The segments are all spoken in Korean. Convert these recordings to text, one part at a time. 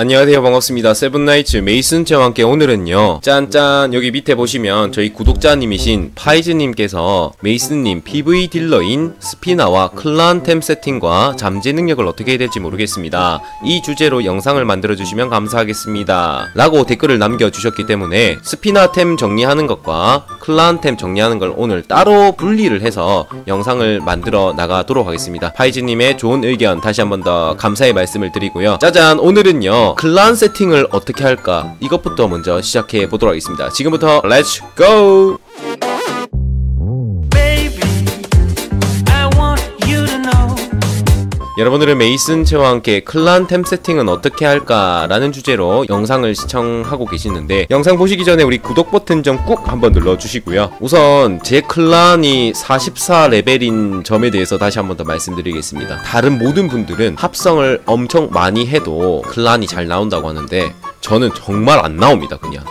안녕하세요. 반갑습니다. 세븐나이츠 메이슨체와 함께 오늘은요. 짠짠 여기 밑에 보시면 저희 구독자님이신 파이즈님께서 메이슨님 PV 딜러인 스피나와 클란템 세팅과 잠재 능력을 어떻게 해야 될지 모르겠습니다. 이 주제로 영상을 만들어 주시면 감사하겠습니다. 라고 댓글을 남겨주셨기 때문에 스피나템 정리하는 것과 클란템 정리하는 걸 오늘 따로 분리를 해서 영상을 만들어 나가도록 하겠습니다. 파이즈님의 좋은 의견 다시 한 번 더 감사의 말씀을 드리고요. 짜잔! 오늘은요 클란 세팅을 어떻게 할까? 이것부터 먼저 시작해 보도록 하겠습니다. 지금부터 렛츠 고 여러분들은 메이슨 채와 함께 클란 템 세팅은 어떻게 할까 라는 주제로 영상을 시청하고 계시는데 영상 보시기 전에 우리 구독 버튼 좀 꾹 한번 눌러주시고요. 우선 제 클란이 44레벨인 점에 대해서 다시 한번 더 말씀드리겠습니다. 다른 모든 분들은 합성을 엄청 많이 해도 클란이 잘 나온다고 하는데 저는 정말 안 나옵니다 그냥.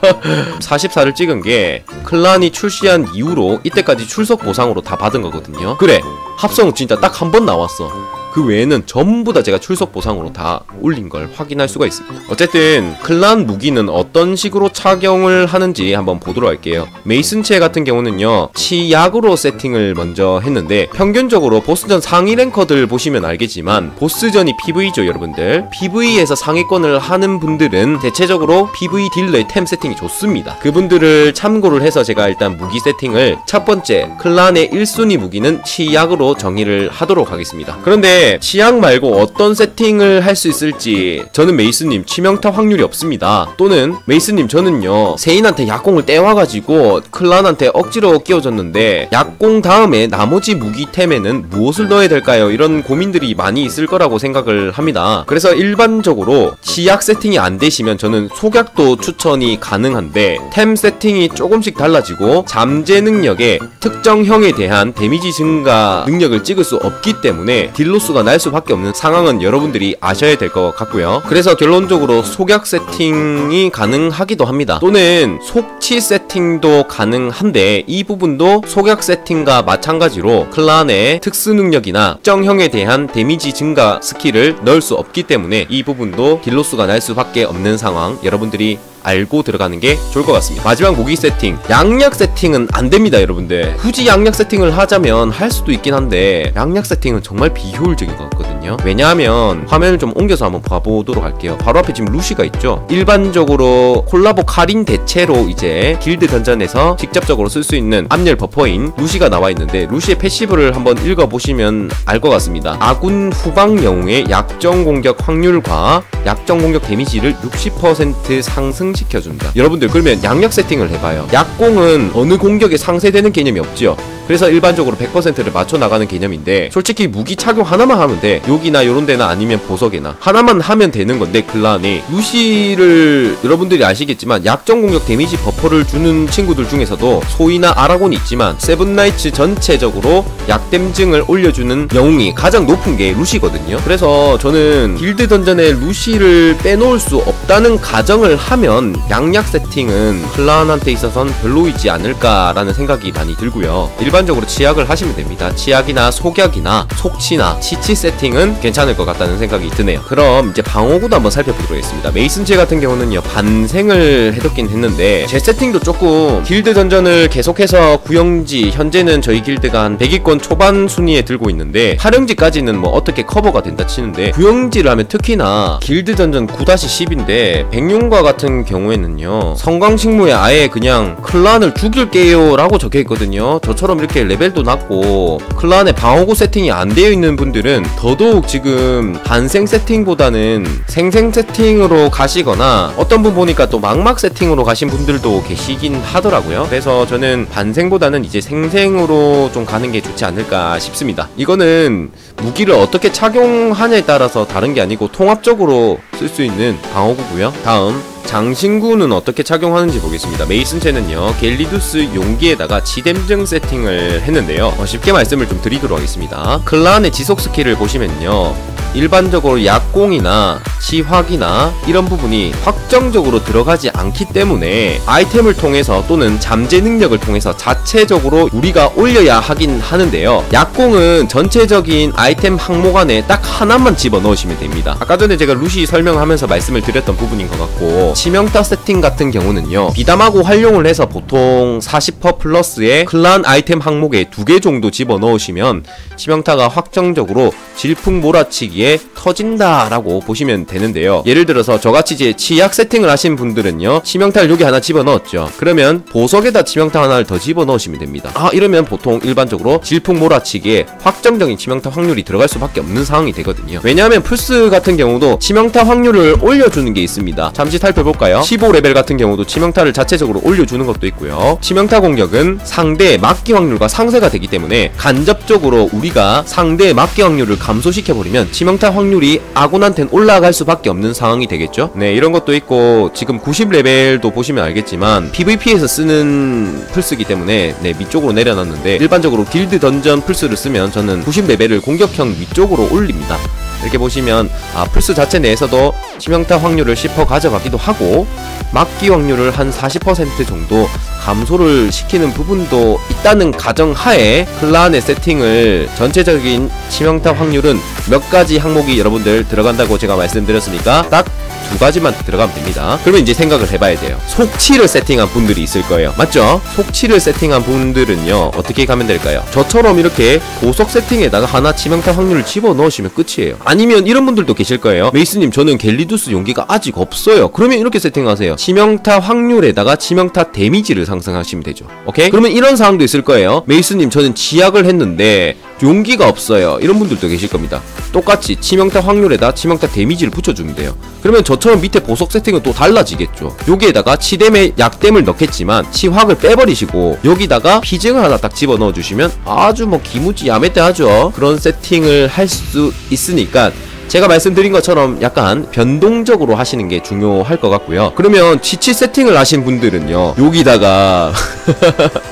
44를 찍은 게 클란이 출시한 이후로 이때까지 출석 보상으로 다 받은 거거든요. 그래 합성 진짜 딱 한 번 나왔어 그 외에는 전부 다 제가 출석 보상으로 다 올린 걸 확인할 수가 있습니다. 어쨌든 클란 무기는 어떤 식으로 착용을 하는지 한번 보도록 할게요. 메이슨체 같은 경우는요 치약으로 세팅을 먼저 했는데 평균적으로 보스전 상위 랭커들 보시면 알겠지만 보스전이 PV죠 여러분들. PV에서 상위권을 하는 분들은 대체적으로 PV 딜러의 템 세팅이 좋습니다. 그분들을 참고를 해서 제가 일단 무기 세팅을 첫 번째 클란의 1순위 무기는 치약으로 정의를 하도록 하겠습니다. 그런데 치약 말고 어떤 세팅을 할 수 있을지 저는 메이스님 치명타 확률이 없습니다. 또는 메이스님 저는요 세인한테 약공을 떼와가지고 클란한테 억지로 끼워줬는데 약공 다음에 나머지 무기템에는 무엇을 넣어야 될까요? 이런 고민들이 많이 있을 거라고 생각을 합니다. 그래서 일반적으로 치약 세팅이 안 되시면 저는 속약도 추천이 가능한데 템 세팅이 조금씩 달라지고 잠재 능력에 특정형에 대한 데미지 증가 능력을 찍을 수 없기 때문에 딜로스 가 날 수밖에 없는 상황은 여러분들이 아셔야 될 것 같고요. 그래서 결론적으로 속약 세팅이 가능하기도 합니다. 또는 속치 세팅도 가능한데 이 부분도 속약 세팅과 마찬가지로 클란의 특수 능력이나 특정형에 대한 데미지 증가 스킬을 넣을 수 없기 때문에 이 부분도 딜로스가 날 수밖에 없는 상황 여러분들이 알고 들어가는 게 좋을 것 같습니다. 마지막 무기 세팅. 양약 세팅은 안 됩니다, 여러분들. 굳이 양약 세팅을 하자면 할 수도 있긴 한데 양약 세팅은 정말 비효율적인 것 같거든요. 왜냐하면 화면을 좀 옮겨서 한번 봐보도록 할게요. 바로 앞에 지금 루시가 있죠. 일반적으로 콜라보 카린 대체로 이제 길드 던전에서 직접적으로 쓸 수 있는 압렬 버퍼인 루시가 나와 있는데 루시의 패시브를 한번 읽어보시면 알 것 같습니다. 아군 후방 영웅의 약정 공격 확률과 약정 공격 데미지를 60% 상승 시켜준다. 여러분들 그러면 양력 세팅을 해봐요. 약공은 어느 공격에 상쇄되는 개념이 없지요. 그래서 일반적으로 100%를 맞춰 나가는 개념인데 솔직히 무기 착용 하나만 하면 돼. 여기나 요런 데나 아니면 보석에나 하나만 하면 되는 건데 클란이 루시를 여러분들이 아시겠지만 약정 공격 데미지 버퍼를 주는 친구들 중에서도 소이나 아라곤이 있지만 세븐나이츠 전체적으로 약댐증을 올려주는 영웅이 가장 높은 게 루시거든요. 그래서 저는 길드 던전에 루시를 빼놓을 수 없다는 가정을 하면 양약 세팅은 클란한테 있어선 별로이지 않을까라는 생각이 많이 들고요. 일반적으로 치약을 하시면 됩니다. 치약이나 속약이나 속치나 치치 세팅은 괜찮을 것 같다는 생각이 드네요. 그럼 이제 방어구도 한번 살펴보도록 하겠습니다. 메이슨체 같은 경우는요 반생을 해뒀긴 했는데 제 세팅도 조금 길드 던전을 계속해서 구형지 현재는 저희 길드가 한 100위권 초반 순위에 들고 있는데 활용지까지는 뭐 어떻게 커버가 된다 치는데 구형지를 하면 특히나 길드 던전 9-10인데 백룡과 같은 경우 에는요 성광식무에 아예 그냥 클란을 죽일게요 라고 적혀있거든요. 저처럼 이렇게 레벨도 낮고 클란에 방어구 세팅이 안 되어 있는 분들은 더더욱 지금 반생 세팅보다는 생생 세팅으로 가시거나 어떤 분 보니까 또 망막 세팅으로 가신 분들도 계시긴 하더라고요. 그래서 저는 반생보다는 이제 생생으로 좀 가는 게 좋지 않을까 싶습니다. 이거는 무기를 어떻게 착용하냐에 따라서 다른 게 아니고 통합적으로 쓸 수 있는 방어구고요 다음 장신구는 어떻게 착용하는지 보겠습니다. 메이슨체는요 겔리두스 용기에다가 지댐증 세팅을 했는데요. 어, 쉽게 말씀을 좀 드리도록 하겠습니다. 클란의 지속 스킬을 보시면요. 일반적으로 약공이나 치확이나 이런 부분이 확정적으로 들어가지 않기 때문에 아이템을 통해서 또는 잠재 능력을 통해서 자체적으로 우리가 올려야 하긴 하는데요. 약공은 전체적인 아이템 항목 안에 딱 하나만 집어 넣으시면 됩니다. 아까 전에 제가 루시 설명하면서 말씀을 드렸던 부분인 것 같고 치명타 세팅 같은 경우는요. 비담하고 활용을 해서 보통 40% 플러스의 클란 아이템 항목에 두 개 정도 집어 넣으시면 치명타가 확정적으로 질풍 몰아치기에 터진다라고 보시면 되는데요. 예를 들어서 저같이 이제 치약 세팅을 하신 분들은요. 치명타를 여기 하나 집어 넣었죠. 그러면 보석에다 치명타 하나를 더 집어 넣으시면 됩니다. 아 이러면 보통 일반적으로 질풍 몰아치기에 확정적인 치명타 확률이 들어갈 수밖에 없는 상황이 되거든요. 왜냐하면 플스 같은 경우도 치명타 확률을 올려주는 게 있습니다. 잠시 살펴볼까요? 15레벨 같은 경우도 치명타를 자체적으로 올려주는 것도 있고요. 치명타 공격은 상대의 맞기 확률과 상쇄가 되기 때문에 간접적으로 우리가 상대의 맞기 확률을 감소시켜버리면 치명타 확률이 아군한테는 올라갈 수 밖에 없는 상황이 되겠죠. 네 이런 것도 있고 지금 90레벨도 보시면 알겠지만 PVP에서 쓰는 플스기 때문에 네 위쪽으로 내려놨는데 일반적으로 길드 던전 플스를 쓰면 저는 90레벨을 공격형 위쪽으로 올립니다. 이렇게 보시면 아 플스 자체 내에서도 치명타 확률을 10% 가져가기도 하고 막기 확률을 한 40% 정도 감소를 시키는 부분도 있다는 가정하에 클란의 세팅을 전체적인 치명타 확률은 몇 가지 항목이 여러분들 들어간다고 제가 말씀드렸으니까 딱 두 가지만 들어가면 됩니다. 그러면 이제 생각을 해봐야 돼요. 속치를 세팅한 분들이 있을 거예요. 맞죠? 속치를 세팅한 분들은요, 어떻게 가면 될까요? 저처럼 이렇게 보석 세팅에다가 하나 치명타 확률을 집어 넣으시면 끝이에요. 아니면 이런 분들도 계실 거예요. 메이스님, 저는 갤리두스 용기가 아직 없어요. 그러면 이렇게 세팅하세요. 치명타 확률에다가 치명타 데미지를 상승하시면 되죠. 오케이? 그러면 이런 상황도 있을 거예요. 메이스님, 저는 지약을 했는데 용기가 없어요. 이런 분들도 계실 겁니다. 똑같이 치명타 확률에다 치명타 데미지를 붙여주면 돼요. 그러면 저처럼 밑에 보석 세팅은 또 달라지겠죠. 여기에다가 치뎀의 약댐을 넣겠지만 치확을 빼버리시고 여기다가 피증을 하나 딱 집어 넣어 주시면 아주 뭐 기무지 야매때하죠. 그런 세팅을 할 수 있으니까 제가 말씀드린 것처럼 약간 변동적으로 하시는 게 중요할 것 같고요. 그러면 지치 세팅을 하신 분들은요. 여기다가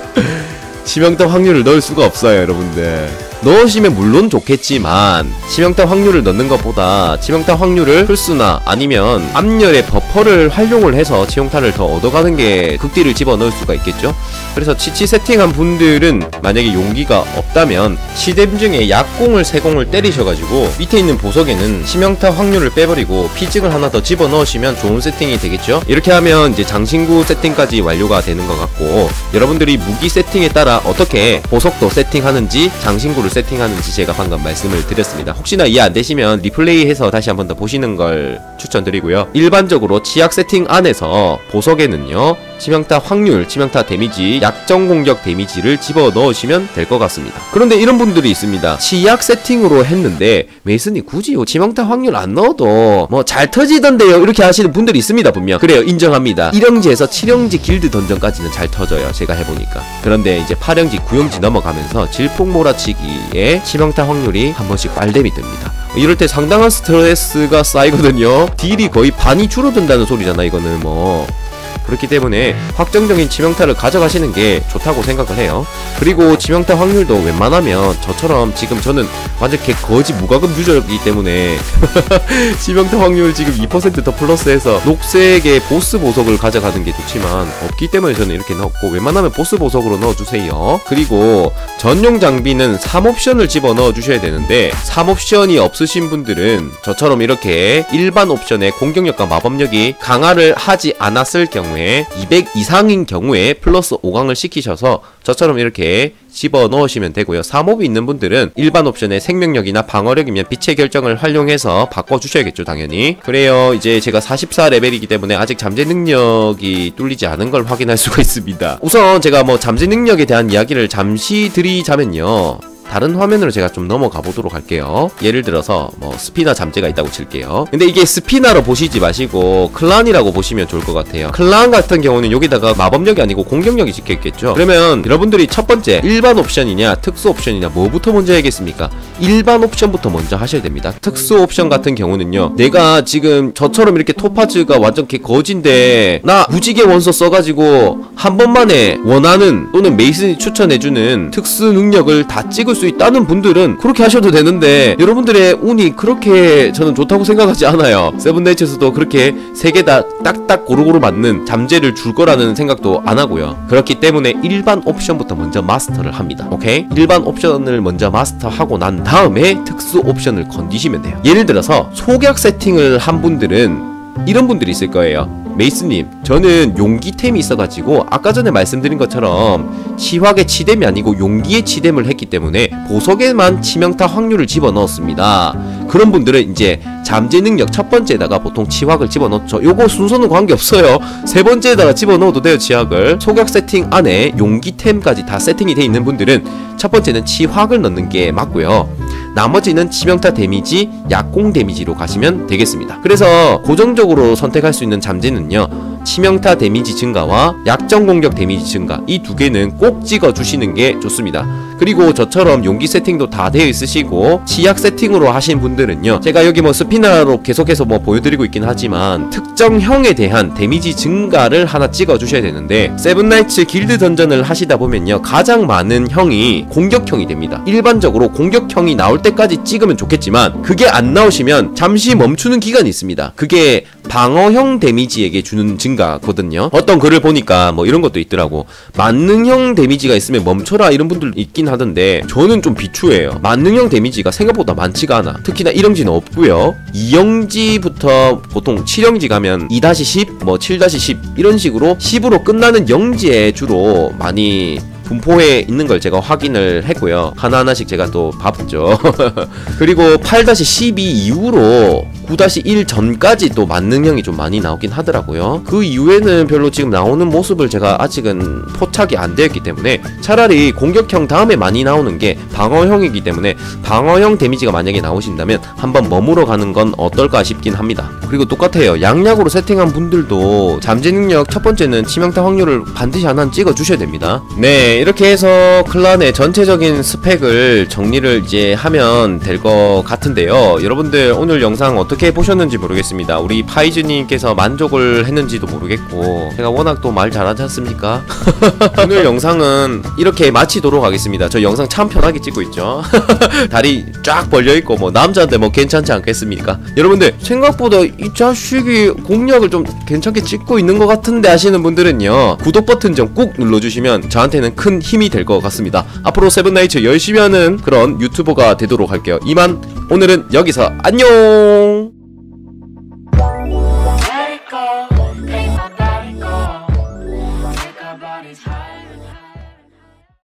치명타 확률을 넣을 수가 없어요, 여러분들. 넣으시면 물론 좋겠지만 치명타 확률을 넣는 것보다 치명타 확률을 풀수나 아니면 암열의 버퍼를 활용을 해서 치명타를 더 얻어가는 게 극딜을 집어넣을 수가 있겠죠? 그래서 치치 세팅한 분들은 만약에 용기가 없다면 시뎀 중에 약공을 세공을 때리셔가지고 밑에 있는 보석에는 치명타 확률을 빼버리고 피증을 하나 더 집어넣으시면 좋은 세팅이 되겠죠? 이렇게 하면 이제 장신구 세팅까지 완료가 되는 것 같고 여러분들이 무기 세팅에 따라 어떻게 보석도 세팅하는지 장신구를 세팅하는지 제가 방금 말씀을 드렸습니다. 혹시나 이해 안 되시면 리플레이해서 다시 한 번 더 보시는 걸 추천드리고요. 일반적으로 치약 세팅 안에서 보석에는요. 치명타 확률, 치명타 데미지, 약정 공격 데미지를 집어 넣으시면 될 것 같습니다. 그런데 이런 분들이 있습니다. 치약 세팅으로 했는데 메이슨이 굳이 요 치명타 확률 안 넣어도 뭐 잘 터지던데요. 이렇게 하시는 분들이 있습니다. 분명. 그래요. 인정합니다. 1형지에서 7형지 길드 던전까지는 잘 터져요. 제가 해보니까. 그런데 이제 8형지, 9형지 넘어가면서 질풍 몰아치기에 치명타 확률이 한 번씩 빨댐이 듭니다. 이럴 때 상당한 스트레스가 쌓이거든요. 딜이 거의 반이 줄어든다는 소리잖아. 이거는 뭐. 그렇기 때문에 확정적인 치명타를 가져가시는 게 좋다고 생각을 해요. 그리고 치명타 확률도 웬만하면 저처럼 지금 저는 완전 개 거지 무과금 유저이기 때문에 치명타 확률 지금 2%더 플러스해서 녹색의 보스 보석을 가져가는 게 좋지만 없기 때문에 저는 이렇게 넣었고 웬만하면 보스 보석으로 넣어주세요. 그리고 전용 장비는 3옵션을 집어 넣어 주셔야 되는데 3옵션이 없으신 분들은 저처럼 이렇게 일반 옵션에 공격력과 마법력이 강화를 하지 않았을 경우에 200 이상인 경우에 플러스 5강을 시키셔서 저처럼 이렇게 집어 넣으시면 되고요. 3옵이 있는 분들은 일반 옵션에 생명력이나 방어력이면 빛의 결정을 활용해서 바꿔주셔야겠죠, 당연히. 그래요. 이제 제가 44레벨이기 때문에 아직 잠재 능력이 뚫리지 않은 걸 확인할 수가 있습니다. 우선 제가 뭐 잠재 능력에 대한 이야기를 잠시 드리자면요. 다른 화면으로 제가 좀 넘어가 보도록 할게요. 예를 들어서 뭐 스피나 잠재가 있다고 칠게요. 근데 이게 스피나로 보시지 마시고 클란이라고 보시면 좋을 것 같아요. 클란 같은 경우는 여기다가 마법력이 아니고 공격력이 찍혀 있겠죠. 그러면 여러분들이 첫 번째 일반 옵션이냐 특수 옵션이냐 뭐부터 먼저 해야겠습니까? 일반 옵션부터 먼저 하셔야 됩니다. 특수 옵션 같은 경우는요. 내가 지금 저처럼 이렇게 토파즈가 완전 개 거진데 나 무지개 원소 써가지고 한 번만에 원하는 또는 메이슨이 추천해주는 특수 능력을 다 찍을 수 있다는 분들은 그렇게 하셔도 되는데 여러분들의 운이 그렇게 저는 좋다고 생각하지 않아요. 세븐데이츠에서도 그렇게 세 개 다 딱딱 고루고루 맞는 잠재를 줄 거라는 생각도 안 하고요. 그렇기 때문에 일반 옵션부터 먼저 마스터를 합니다. 오케이? 일반 옵션을 먼저 마스터하고 난 다음에 특수 옵션을 건디시면 돼요. 예를 들어서 속약 세팅을 한 분들은 이런 분들이 있을 거예요. 메이스님, 저는 용기템이 있어가지고 아까 전에 말씀드린 것처럼 치확의 치뎀이 아니고 용기의 치뎀을 했기 때문에 보석에만 치명타 확률을 집어넣었습니다. 그런 분들은 이제 잠재 능력 첫 번째에다가 보통 치확을 집어넣죠. 요거 순서는 관계없어요. 세 번째에다가 집어넣어도 돼요, 치확을. 속약 세팅 안에 용기템까지 다 세팅이 돼 있는 분들은 첫 번째는 치확을 넣는 게 맞고요. 나머지는 치명타 데미지, 약공 데미지로 가시면 되겠습니다. 그래서 고정적으로 선택할 수 있는 잠재는요. 치명타 데미지 증가와 약정 공격 데미지 증가 이 두 개는 꼭 찍어 주시는 게 좋습니다. 그리고 저처럼 용기 세팅도 다 되어 있으시고 치약 세팅으로 하신 분들은요. 제가 여기 뭐 스피나로 계속해서 뭐 보여드리고 있긴 하지만 특정형에 대한 데미지 증가를 하나 찍어 주셔야 되는데 세븐나이츠 길드 던전을 하시다 보면요. 가장 많은 형이 공격형이 됩니다. 일반적으로 공격형이 나올 때까지 찍으면 좋겠지만 그게 안 나오시면 잠시 멈추는 기간이 있습니다. 그게 방어형 데미지에게 주는 증 가거든요. 어떤 글을 보니까 뭐 이런 것도 있더라고. 만능형 데미지가 있으면 멈춰라 이런 분들 있긴 하던데 저는 좀 비추해요. 만능형 데미지가 생각보다 많지가 않아. 특히나 1형지는 없고요. 2형지부터 보통 7형지 가면 2-10, 뭐 7-10 이런 식으로 10으로 끝나는 영지에 주로 많이 분포에 있는 걸 제가 확인을 했고요. 하나하나씩 제가 또 봤죠. 그리고 8-12 이후로 9-1 전까지 또 만능형이 좀 많이 나오긴 하더라고요. 그 이후에는 별로 지금 나오는 모습을 제가 아직은 포착이 안 되었기 때문에 차라리 공격형 다음에 많이 나오는 게 방어형이기 때문에 방어형 데미지가 만약에 나오신다면 한번 머무러 가는 건 어떨까 싶긴 합니다. 그리고 똑같아요. 양약으로 세팅한 분들도 잠재 능력 첫 번째는 치명타 확률을 반드시 하나 찍어 주셔야 됩니다. 네, 이렇게 해서 클란의 전체적인 스펙을 정리를 이제 하면 될 것 같은데요. 여러분들 오늘 영상 어떻게 보셨는지 모르겠습니다. 우리 파이즈님께서 만족을 했는지도 모르겠고 제가 워낙 또 말 잘하지 않습니까? 오늘 영상은 이렇게 마치도록 하겠습니다. 저 영상 참 편하게 찍고 있죠. 다리 쫙 벌려 있고 뭐 남자인데 뭐 괜찮지 않겠습니까? 여러분들 생각보다 이 자식이 공략을 좀 괜찮게 찍고 있는 것 같은데 하시는 분들은요 구독 버튼 좀 꾹 눌러주시면 저한테는 큰 힘이 될 것 같습니다. 앞으로 세븐나이츠 열심히 하는 그런 유튜버가 되도록 할게요. 이만 오늘은 여기서 안녕.